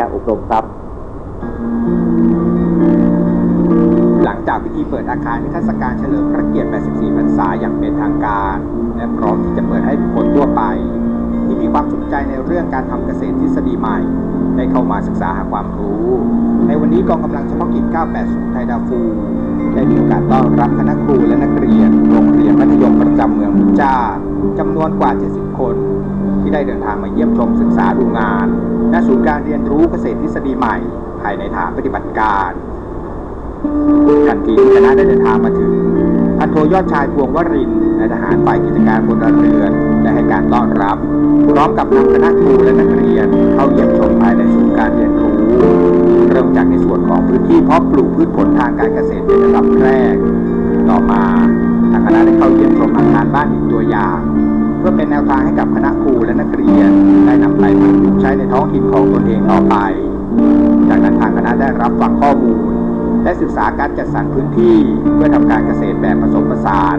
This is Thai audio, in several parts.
การอบรมครับ หลังจากพิธีเปิดอาคารนิทรรศการเฉลิมพระเกียรติ 84 พรรษาอย่างเป็นทางการ และพร้อมที่จะเปิดให้บุคคลทั่วไป ที่มีความสนใจในเรื่องการทำเกษตรทฤษฎีใหม่ ได้เข้ามาศึกษาหาความรู้ ในวันนี้กองกำลังเฉพาะกิจ 980 ไทยดาฟู ได้มีโอกาสต้อนรับคณะครูและนักเรียน โรงเรียนมัธยมประจำเมืองมุกจ้าจำนวนกว่า 70 คน ที่ได้เดินทางมาเยี่ยมชมศึกษาดูงาน ณ ศูนย์การเรียนรู้เกษตรทฤษฎีใหม่ ภายในฐานปฏิบัติการทันทีที่คณะได้เดินทางมาถึงพันโทยอดชายพวงวรินนายทหารฝ่ายกิจการพลเรือนได้ให้การต้อนรับ พร้อมกับนำคณะครูและนักเรียน เข้าเยี่ยมชมภายในศูนย์การเรียนรู้เริ่มจากในส่วนของพื้นที่เพาะปลูกพืชผลทางการเกษตรเป็นอันดับแรก ต่อมาทางคณะได้เข้าเยี่ยมชมอาคารบ้านอีกตัวอย่าง พื่อเป็นแนวทางให้กับคณะครูและนักเรียนได้นำไปประยุกต์ใช้ในท้องถิ่นของตนเองต่อไป จากนั้นทางคณะได้รับฟังข้อมูล และศึกษาการจัดสรรพื้นที่เพื่อทำการเกษตรแบบผสมผสาน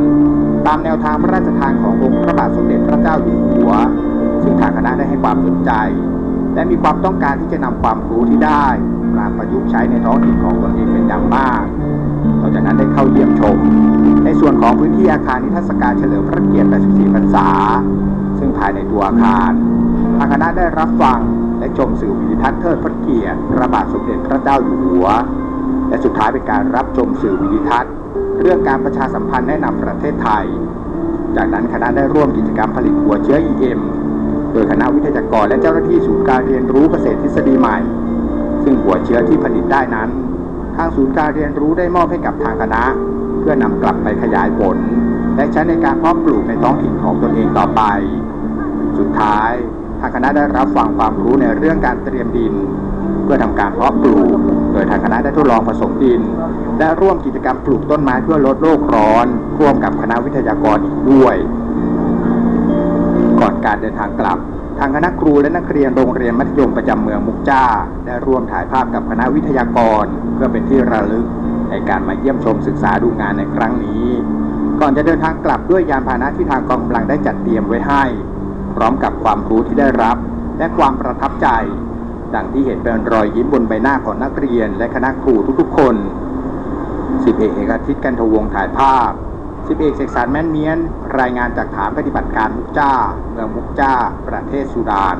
ตามแนวทางพระราชทานขององค์พระบาทสมเด็จพระเจ้าอยู่หัว ซึ่งทางคณะได้ให้ความสนใจ และมีความต้องการที่จะนำความรู้ที่ได้มาประยุกต์ใช้ในท้องถิ่นของตนเองเป็นอย่างมาก จากนั้นได้เข้าเยี่ยมชม ในส่วนของพื้นที่อาคารนิทรรศการเฉลิมพระเกียรติ 84 พรรษา ซึ่งภายในตัวอาคารทางคณะได้รับฟังและชมสื่อวิดิทัศน์เทิดพระเกียรติพระบาทสมเด็จพระเจ้าอยู่หัว และสุดท้ายเป็นการรับชมสื่อวิดิทัศน์ เรื่องการประชาสัมพันธ์แนะนำประเทศไทย จากนั้นคณะได้ร่วมกิจกรรมผลิตหัวเชื้อ EM โดยคณะวิทยากรและเจ้าหน้าที่ศูนย์การเรียนรู้เกษตรทฤษฎีใหม่ ซึ่งหัวเชื้อที่ผลิตได้นั้น ทางศูนย์การเรียนรู้ได้มอบให้กับทางคณะ เพื่อนำกลับไปขยายผล และใช้ในการเพาะปลูกในท้องถิ่นของตนเองต่อไป สุดท้ายทางคณะได้รับฟังความรู้ในเรื่องการเตรียมดิน เพื่อทำการเพาะปลูก โดยทางคณะได้ทดลองผสมดิน และร่วมกิจกรรมปลูกต้นไม้เพื่อลดโลกร้อน ร่วมกับคณะวิทยากรอีกด้วย ก่อนการเดินทางกลับ ทางคณะครูและนักเรียนโรงเรียนมัธยมประจำเมืองมุกจ้า ได้ร่วมถ่ายภาพกับคณะวิทยากร เพื่อเป็นที่ระลึกในการมาเยี่ยมชมศึกษาดูงานในครั้งนี้ ก่อนจะเดินทางกลับด้วยยานพาหนะที่ทางกองกำลังได้จัดเตรียมไว้ให้ พร้อมกับความรู้ที่ได้รับ และความประทับใจ ดังที่เห็นเป็นรอยยิ้มบนใบหน้าของนักเรียน และคณะครูทุกๆ คนสิบเอกเอกอาทิตย์กันทวงถ่ายภาพ สิบเอกเสกสารแม่นเมียน รายงานจากฐานปฏิบัติการมุกจ้า เมืองมุกจ้า ประเทศสุดาน